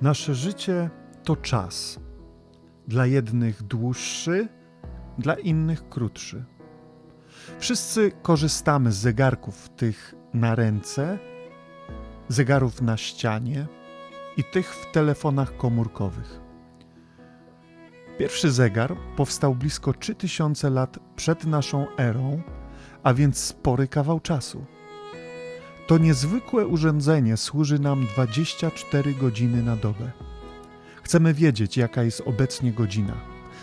Nasze życie to czas. Dla jednych dłuższy, dla innych krótszy. Wszyscy korzystamy z zegarków tych na ręce, zegarów na ścianie i tych w telefonach komórkowych. Pierwszy zegar powstał blisko 3000 lat przed naszą erą, a więc spory kawał czasu. To niezwykłe urządzenie służy nam 24 godziny na dobę. Chcemy wiedzieć, jaka jest obecnie godzina,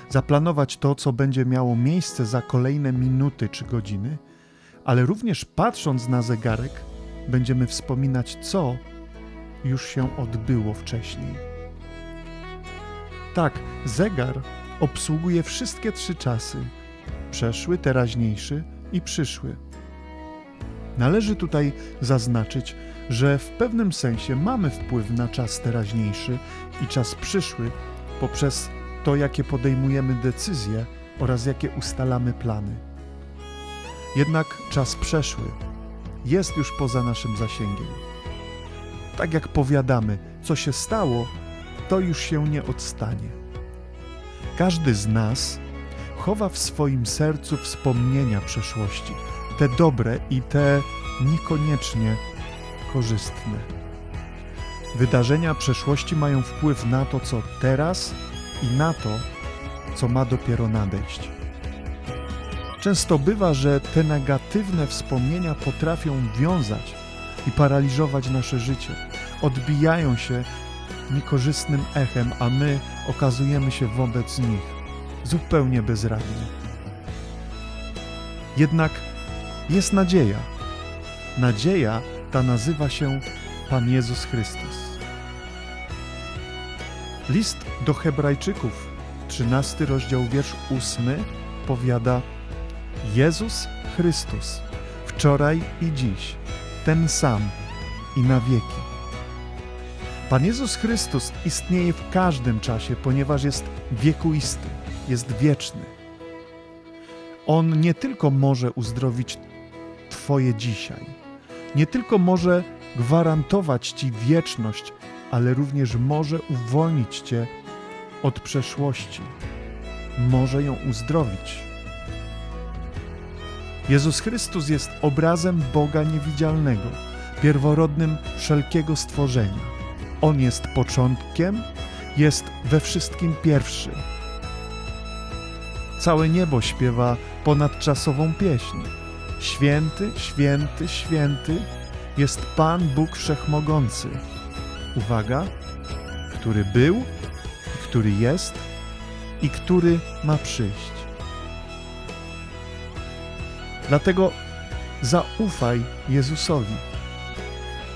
zaplanować to, co będzie miało miejsce za kolejne minuty czy godziny, ale również patrząc na zegarek, będziemy wspominać, co już się odbyło wcześniej. Tak, zegar obsługuje wszystkie trzy czasy: przeszły, teraźniejszy i przyszły. Należy tutaj zaznaczyć, że w pewnym sensie mamy wpływ na czas teraźniejszy i czas przyszły poprzez to, jakie podejmujemy decyzje oraz jakie ustalamy plany. Jednak czas przeszły jest już poza naszym zasięgiem. Tak jak powiadamy, co się stało, to już się nie odstanie. Każdy z nas chowa w swoim sercu wspomnienia przeszłości, te dobre i te niekoniecznie korzystne. Wydarzenia przeszłości mają wpływ na to, co teraz i na to, co ma dopiero nadejść. Często bywa, że te negatywne wspomnienia potrafią wiązać i paraliżować nasze życie. Odbijają się niekorzystnym echem, a my okazujemy się wobec nich zupełnie bezradni. Jednak jest nadzieja. Nadzieja ta nazywa się Pan Jezus Chrystus. List do Hebrajczyków, 13 rozdział, wiersz 8 powiada: Jezus Chrystus, wczoraj i dziś, ten sam i na wieki. Pan Jezus Chrystus istnieje w każdym czasie, ponieważ jest wiekuisty, jest wieczny. On nie tylko może uzdrowić Twoje dzisiaj, nie tylko może gwarantować Ci wieczność, ale również może uwolnić Cię od przeszłości, może ją uzdrowić. Jezus Chrystus jest obrazem Boga niewidzialnego, pierworodnym wszelkiego stworzenia. On jest początkiem, jest we wszystkim pierwszy. Całe niebo śpiewa ponadczasową pieśń. Święty, święty, święty jest Pan Bóg Wszechmogący. Uwaga, który był, który jest i który ma przyjść. Dlatego zaufaj Jezusowi.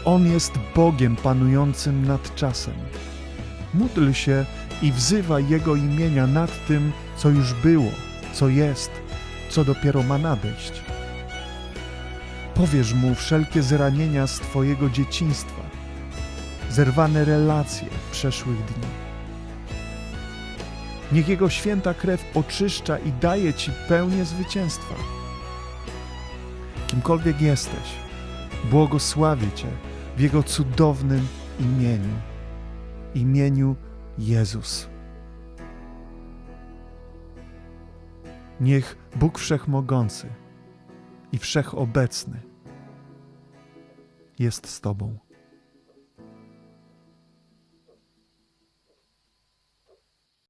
On jest Bogiem panującym nad czasem. Módl się i wzywaj Jego imienia nad tym, co już było, co jest, co dopiero ma nadejść. Powiesz Mu wszelkie zranienia z Twojego dzieciństwa, zerwane relacje przeszłych dni. Niech Jego święta krew oczyszcza i daje Ci pełnię zwycięstwa. Kimkolwiek jesteś, błogosławię Cię w Jego cudownym imieniu, imieniu Jezus. Niech Bóg Wszechmogący i Wszechobecny jest z Tobą.